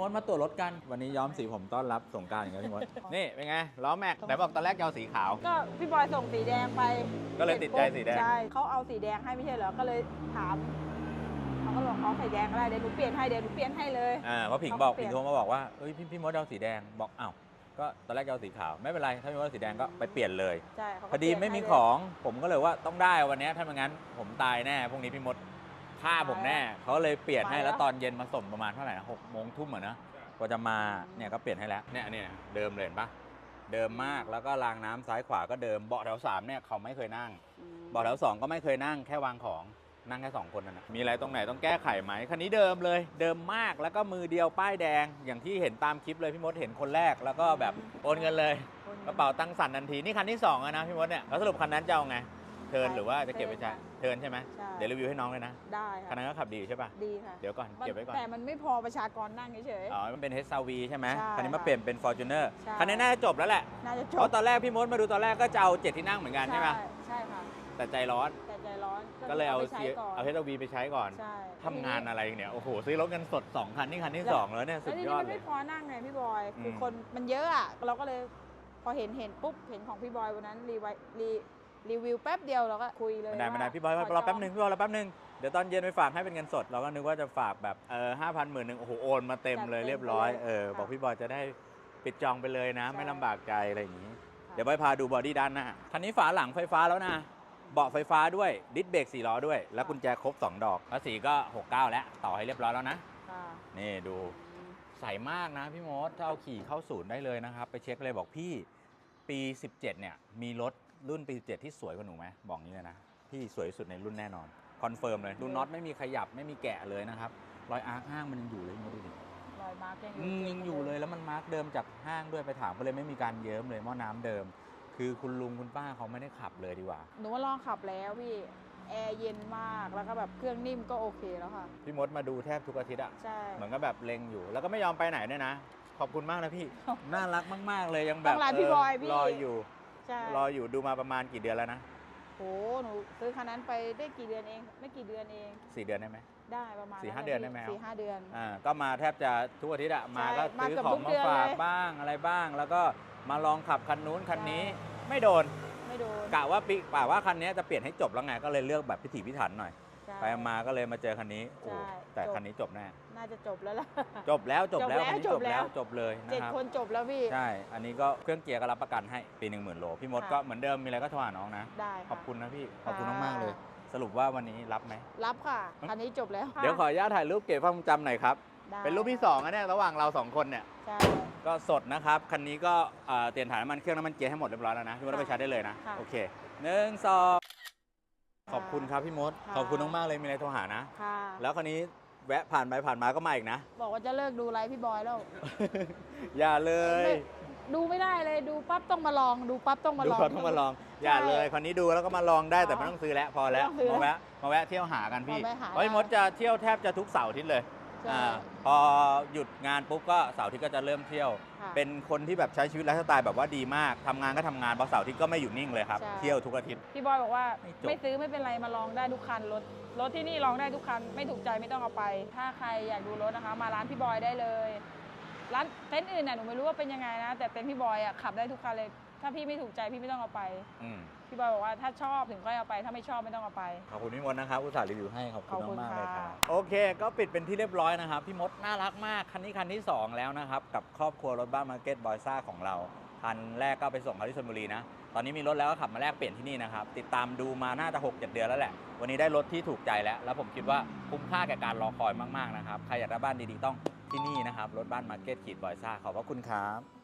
มดมาตรวจรถกัน วันนี้ย้อมสีผมต้อนรับสงกรารอย่างเงี้ยพี่มด นี่เป็นไงล้อแม็กไหนบอกตอนแรกจะเอาสีขาว ก็พี่บอยส่งสีแดงไปก็เลยติดใจสีแดง ใช่เขาเอาสีแดงให้ไม่ใช่เหรอก็เลยถามเขาก็บอกเอาสีแดงก็ได้เดี๋ยวหนูเปลี่ยนให้เดี๋ยวหนูเปลี่ยนให้เลย อ่าเพราะผิงเขาบอกเปลี่ผิยงนโทรมาบอกว่าเอ้ยพี่พี่มดเอาสีแดงบอกอ้าวก็ตอนแรกจะเอาสีขาวไม่เป็นไรถ้าพี่มดเอาสีแดงก็ไปเปลี่ยนเลย ใช่เขาก็พอดีเปลี่ยนไม่มีให้เลย ของผมก็เลยว่าต้องได้วันเนี้ยถ้าไม่งั้นผมตายแน่พรุ่งนี้พี่มด ฆ่าผมแน่เขาเลยเปลี่ยนให้ไปแล้วแล้วตอนเย็นมาส่งประมาณเท่าไหร่นะหกโมงทุ่มเหรอนะกว่าจะมาเนี่ยก็เปลี่ยนให้แล้วเนี่ยเนี่ยเดิมเลยเห็นปะเดิมมากแล้วก็รางน้ำซ้ายขวาก็เดิมเบาะแถวสามเนี่ยเขาไม่เคยนั่งอืมเบาะแถวสองก็ไม่เคยนั่งแค่วางของนั่งแค่สองคนนั่นนะมีอะไรตรงไหนต้องแก้ไขไหมคันนี้เดิมเลย เดิมมากแล้วก็มือเดียวป้ายแดง อย่างที่เห็นตามคลิปเลยพี่มดเห็นคนแรกแล้วก็แบบโอนเงินเลยคนกระเป๋าตังค์สั่นทันทีนี่คันที่2อะนะพี่มดเนี่ยแล้วสรุปคันนั้นจะเอาไง เทิร์นหรือว่าจะเก็บไว้ใช้เทิร์นใช่ไหมใช่ เดี๋ยวรีวิวให้น้องเลยนะได้คันค่ะนั้นก็ขับดีใช่ป่ะ ดีค่ะเดี๋ยวก่อนมันเก็บไว้ก่อน แต่มันไม่พอประชากรนั่งเฉย อ๋อ มันเป็น HRV ใช่ไหมใช่คันนี้มาค่ะเปลี่ยนเป็น Fortuner ใช่ คันนี้น่าจะจบแล้วแหละ ๆน่าจะจเพบราะตอนแรกพี่มดมาดูตอนแรกก็จะเอาเจ็ดที่นั่งเหมือนกันใช่ไหมใช่ค่ะ แต่ใจร้อน แต่ใจร้อนก็เลยเอาไปใช้เสียก่อนเอา HRV ไปใช้ก่อน ใช่ทำงานอะไรเนี่ย โอ้โห ซื้อรถเงินสด 2 คัน นี่คันที่ 2 แล้วเนี่ย สุแล้วดทียนี้อดมันเลไม่ย พอนั่งไงพี่บอย คือมคนมันเยอะอะ เราก็เลยพอเห็นเห็นปุ๊บ เห็นของพี่บอยวันนั้นรีไวรี รีวิวแป๊บเดียวเราก็คุยเลยไม่ได้ไม่ได้ว่าพี่บอยขรอจงแป๊บหนึ่งพี่บอยรอแป๊บหนึ่งเดี๋ยวตอนเย็นไปฝากให้เป็นเงินสด เราก็นึกว่าจะฝากแบบเออห้าพันหมื่นหนึ่งโอ้โหโอนมาเต็มเลยเรียบร้อยเออบอกพี่บอยจะได้ปิดจองไปเลยนะ ไม่ลำบากใจอะไรอย่างนี้ เดี๋ยวบอยพาดูบอดี้ด้านหน้าคันนี้ฝาหลังไฟฟ้าแล้วนะเบาะไฟฟ้าด้วยดิสเบรก4ล้อด้วย แล้วกุญแจครบ 2 ดอกภาษีก็ 69 แล้ว ต่อให้เรียบร้อยแล้วนะค่ะนี่ดูใสมากนะพี่มดถ้าเอาขี่เข้าศูนย์ได้เลยนะครับ ไปเช็คเลยบอกพี่ปี 17 เนี่ย มีรถ รุ่นปี17ที่สวยกว่าหนูไหมบอกนี้เลยนะพี่สวยที่สุดในรุ่นแน่นอนคอนเฟิร์มเลยดูน็อตไม่มีขยับไม่มีแกะเลยนะครับรอยอาร์คห้างมันยังอยู่เลยพี่มดดูดิรอยมาร์กยังออืยู่มยังอยู่เลยแล้วมันมาร์กเดิมจากห้างด้วยไปถามก็เลยไม่มีการเยิ้มเลยหม้อน้ำเดิม คือคุณลุงคุณป้าเขาไม่ได้ขับเลยดีกว่าหนูว่าลองขับแล้วพี่แอร์เย็นมากแล้วก็แบบเครื่องนิ่มก็โอเคแล้วค่ะพี่มดมาดูแทบทุกอาทิตย์อะใช่เหมือนกับแบบเล็งอยู่ แล้วก็ไม่ยอมไปไหนด้วยนะ ขอบคุณมากนะพี่น่ารักมาก ๆ เลยยังแบต้บองร้านพี่เบอยพี่รออยู่ ใช่ รออยู่ดูมาประมาณกี่เดือนแล้วนะโหหนูซื้อคันนั้นไปได้กี่เดือนเอง ไม่กี่เดือนเอง สี่เดือนได้ไหม ได้ประมาณสี่ห้าแหละเดือนได้ไหมสี่ห้าเดือน อ่าก็มาแทบจะทุกอาทิตย์อะมาก็มาซื้อเกือบของทุกมาเดือนฝากเลย บ้างอะไรบ้าง แล้วก็มาลองขับคันนู้นคันนี้ไม่โดนไม่โดนกะว่าปีกะว่าคันนี้จะเปลี่ยนให้จบแล้วไงก็เลยเลือกแบบพิถีพิถันหน่อยใช่ ไปมาก็เลยมาเจอคันนี้โอ้ใช่แต่จบคันนี้จบแน่น่าจะจบแล้วล่ะจบแล้วจบแล้วจบแล้วคันนี้จจบบแล้แล้ววจบเลยนะเจ็ดครับคนจบแล้วพี่ใช่อันนี้ก็เครื่องเกียร์ก็รับประกันให้ปีหนึ่งหมื่นโลพี่มดค่ะก็เหมือนเดิมมีอะไรก็โทรหาน้องนะได้ขอบคุณนะพี่ขค่ะอบคุณมากๆเลย สรุปว่าวันนี้รับไหมรับค่ะคันนี้จบแล้วเดี๋ยวขออนุญาตถ่ายรูปเก็บความทรงจำหน่อยครับได้เป็นรูปที่สองนะเนี่ยระหว่างเราสองคนเนี่ยใช่ก็สดนะครับ คันนี้ก็เอ่อเปลี่ยนถ่ายน้ำมันเครื่องน้ำมันเกียร์ให้หมดเรียบร้อยแล้วนะพี่มดเอาไปใช้ได้เลยนะค่ะโอเคหนึ่งสอง ขค่ะอบคุณครับพี่มด ค่ะ ขอบคุณมากๆเลยมีอะไรโทรหานะ ค่ะ แล้วคันนี้แวะผ่านไปผ่านมาก็มาอีกนะ บอกว่าจะเลิกดูไลฟ์พี่บอยแล้วอย่าเลยไม่ดูไม่ได้เลยดูปั๊บต้องมาลอง ดูปั๊บต้องมาดูลองก่อนต้องมาลอง อย่าเลยคันนี้ดูแล้วก็มาลองได้แต่อ๋อไม่ต้องซื้อแล้วพอแล้วไม่ต้องซื้อมาแวะมาแวะเที่ยวหากันพี่มาแวะหา เพราะพี่มดได้จะเที่ยวแทบจะทุกเสาร์อาทิตย์เลย ใช่อ่าพอหยุดงานปุ๊บก็เสาร์อาทิตย์ก็จะเริ่มเที่ยว ค่ะเป็นคนที่แบบใช้ชีวิตไลฟ์สไตล์แบบว่าดีมากทำงานก็ทำงานพอเสาร์อาทิตย์ก็ไม่อยู่นิ่งเลยครับ ใช่ เที่ยวทุกอาทิตย์ พี่บอยบอกว่าไม่จบ ไม่ซื้อไม่เป็นไรมาลองได้ทุกคันรถรถที่นี่ลองได้ทุกคัน ไม่ถูกใจไม่ต้องเอาไป ถ้าใครอยากดูรถนะคะ มาร้านพี่บอยได้เลย ร้านเต็นท์อื่นน่ะหนูไม่รู้ว่าเป็นยังไงนะ แต่เต็นท์พี่บอยอะขับได้ทุกคันเลย ถ้าพี่ไม่ถูกใจพี่ไม่ต้องเอาไป อืมพี่บอยบอกว่าถ้าชอบถึงค่อยเอาไป ถ้าไม่ชอบไม่ต้องเอาไป ขอบคุณพี่มดนะครับอุตส่าห์รีวิวให้ขอบขอบคุคุณณมากๆเลยครับค่ะ โอเค ก็ปิดเป็นที่เรียบร้อยนะครับ พี่มดน่ารักมากคันนี้คันที่สองแล้วนะครับ กับครอบครัวรถบ้านมาร์เก็ตบอยซ่าของเรา คันแรกก็ไปส่งเขาที่ชลบุรีนะ ตอนนี้มีรถแล้วก็ขับมาแลกเปลี่ยนที่นี่นะครับ ติดตามดูมาน่าจะ6 7เดือนแล้วแหละ วันนี้ได้รถที่ถูกใจแล้ว แล้วผมคิดว่าคุ้มค่าแก่การรอคอยมากๆนะครับใครอยากได้บ้านดีๆต้องที่นี่นะครับรถบ้านมาร์เก็ตขีดบอยซ่าขอบพระคุณครับ